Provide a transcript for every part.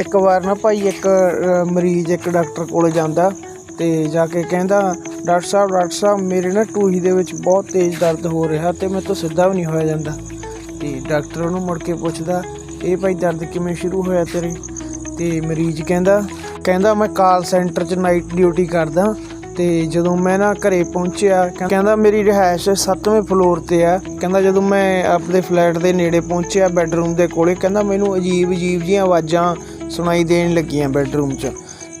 ਇੱਕ ਵਾਰ ਨਾ ਭਾਈ ਇੱਕ ਮਰੀਜ਼ ਇੱਕ ਡਾਕਟਰ ਕੋਲ ਜਾਂਦਾ ਤੇ ਜਾ ਕੇ ਕਹਿੰਦਾ, ਡਾਕਟਰ ਸਾਹਿਬ ਡਾਕਟਰ ਸਾਹਿਬ, ਮੇਰੇ ਨਾ ਟੂਹੀ ਦੇ ਵਿੱਚ ਬਹੁਤ ਤੇਜ਼ ਦਰਦ ਹੋ ਰਿਹਾ ਤੇ ਮੇਰੇ ਤੋਂ ਸਿੱਧਾ ਵੀ ਨਹੀਂ ਹੋਇਆ ਜਾਂਦਾ। ਤੇ ਡਾਕਟਰ ਉਹਨੂੰ ਮੁੜ ਕੇ ਪੁੱਛਦਾ, ਇਹ ਭਾਈ ਦਰਦ ਕਿਵੇਂ ਸ਼ੁਰੂ ਹੋਇਆ ਤੇਰੇ? ਤੇ ਮਰੀਜ਼ ਕਹਿੰਦਾ ਕਹਿੰਦਾ ਮੈਂ ਕਾਲ ਸੈਂਟਰ 'ਚ ਨਾਈਟ ਡਿਊਟੀ ਕਰਦਾ ਤੇ ਜਦੋਂ ਮੈਂ ਨਾ ਘਰੇ ਪਹੁੰਚਿਆ, ਕਹਿੰਦਾ ਮੇਰੀ ਰਿਹਾਇਸ਼ 7ਵੇਂ ਫਲੋਰ ਤੇ ਆ। ਕਹਿੰਦਾ, ਜਦੋਂ ਮੈਂ ਆਪਣੇ ਫਲੈਟ ਦੇ ਨੇੜੇ ਪਹੁੰਚਿਆ ਬੈੱਡਰੂਮ ਦੇ ਕੋਲੇ, ਕਹਿੰਦਾ ਮੈਨੂੰ ਅਜੀਬ ਅਜੀਬ ਜੀਆਂ ਆਵਾਜ਼ਾਂ ਸੁਣਾਈ ਦੇਣ ਲੱਗੀਆਂ ਬੈੱਡਰੂਮ 'ਚ।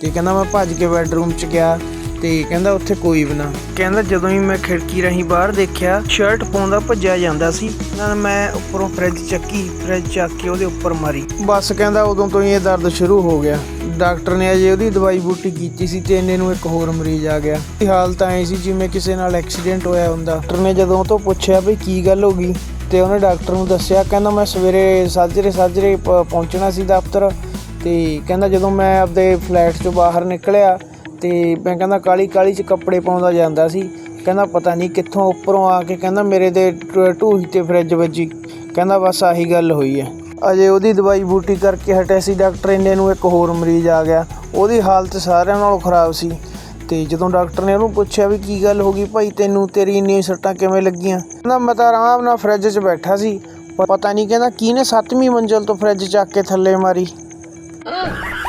ਤੇ ਕਹਿੰਦਾ ਮੈਂ ਭੱਜ ਕੇ ਬੈੱਡਰੂਮ 'ਚ ਗਿਆ ਤੇ ਕਹਿੰਦਾ ਉੱਥੇ ਕੋਈ ਵੀ ਨਾ। ਕਹਿੰਦਾ ਜਦੋਂ ਹੀ ਮੈਂ ਖਿੜਕੀ ਰਾਹੀਂ ਬਾਹਰ ਦੇਖਿਆ ਸ਼ਰਟ ਪਾਉਂਦਾ ਭੱਜਿਆ ਜਾਂਦਾ ਸੀ। ਨਾਲ ਮੈਂ ਉੱਪਰੋਂ ਫ੍ਰਿਜ ਚੱਕੀ ਫ੍ਰਿਜ ਚੱਕ ਕੇ ਉਹਦੇ ਉੱਪਰ ਮਾਰੀ। ਬਸ ਕਹਿੰਦਾ ਉਦੋਂ ਤੋਂ ਹੀ ਇਹ ਦਰਦ ਸ਼ੁਰੂ ਹੋ ਗਿਆ। ਡਾਕਟਰ ਨੇ ਅਜੇ ਉਹਦੀ ਦਵਾਈ ਬੂਟੀ ਕੀਤੀ ਸੀ ਤੇ ਇੰਨੇ ਨੂੰ ਇੱਕ ਹੋਰ ਮਰੀਜ਼ ਆ ਗਿਆ। ਇਹ ਹਾਲਤ ਐ ਸੀ ਜਿਵੇਂ ਕਿਸੇ ਨਾਲ ਐਕਸੀਡੈਂਟ ਹੋਇਆ ਹੁੰਦਾ। ਡਾਕਟਰ ਨੇ ਜਦੋਂ ਤੋਂ ਪੁੱਛਿਆ ਵੀ ਕੀ ਗੱਲ ਹੋ ਗਈ, ਤੇ ਉਹਨੇ ਡਾਕਟਰ ਨੂੰ ਦੱਸਿਆ, ਕਹਿੰਦਾ ਮੈਂ ਸਵੇਰੇ ਸਾਜਰੇ ਸਾਜਰੇ ਪਹੁੰਚਣਾ ਸੀ ਦਫ਼ਤਰ। ਤੇ ਕਹਿੰਦਾ ਜਦੋਂ ਮੈਂ ਆਪਦੇ ਫਲੈਟ ਚੋਂ ਬਾਹਰ ਨਿਕਲਿਆ ਤੇ ਮੈਂ ਕਹਿੰਦਾ ਕਾਲੀ ਕਾਲੀ ਚ ਕੱਪੜੇ ਪਾਉਂਦਾ ਜਾਂਦਾ ਸੀ। ਕਹਿੰਦਾ ਪਤਾ ਨਹੀਂ ਕਿੱਥੋਂ ਉੱਪਰੋਂ ਆ ਕੇ ਕਹਿੰਦਾ ਮੇਰੇ ਦੇ ਟ- ਢੂਹੀ ਤੇ ਫ੍ਰਿਜ ਵੱਜੀ। ਕਹਿੰਦਾ ਬਸ ਆਹੀ ਗੱਲ ਹੋਈ ਹੈ ਅਜੇ ਉਹਦੀ ਦਵਾਈ ਬੂਟੀ ਕਰਕੇ ਹਟਿਆ ਸੀ ਡਾਕਟਰ ਇੰਨੇ ਨੂੰ ਇੱਕ ਹੋਰ ਮਰੀਜ਼ ਆ ਗਿਆ। ਉਹਦੀ ਹਾਲਤ ਸਾਰਿਆਂ ਨਾਲੋਂ ਖਰਾਬ ਸੀ। ਤੇ ਜਦੋਂ ਡਾਕਟਰ ਨੇ ਉਹਨੂੰ ਪੁੱਛਿਆ ਵੀ ਕੀ ਗੱਲ ਹੋ ਗਈ, ਭਾਈ ਤੈਨੂੰ ਤੇਰੀ ਇੰਨੀ ਸੱਟਾਂ ਕਿਵੇਂ ਲੱਗੀਆਂ? ਕਹਿੰਦਾ, ਮੈਂ ਤਾਂ ਆਰਾਮ ਨਾਲ ਫ੍ਰਿਜ 'ਚ ਬੈਠਾ ਸੀ। ਪ- ਪਤਾ ਨਹੀਂ ਕਹਿੰਦਾ ਕਿਹਨੇ ਸੱਤਵੀਂ ਮੰਜ਼ਲ ਤੋਂ ਫ੍ਰਿਜ ਚੱਕ ਕੇ ਥੱਲੇ ਮਾਰੀ। う。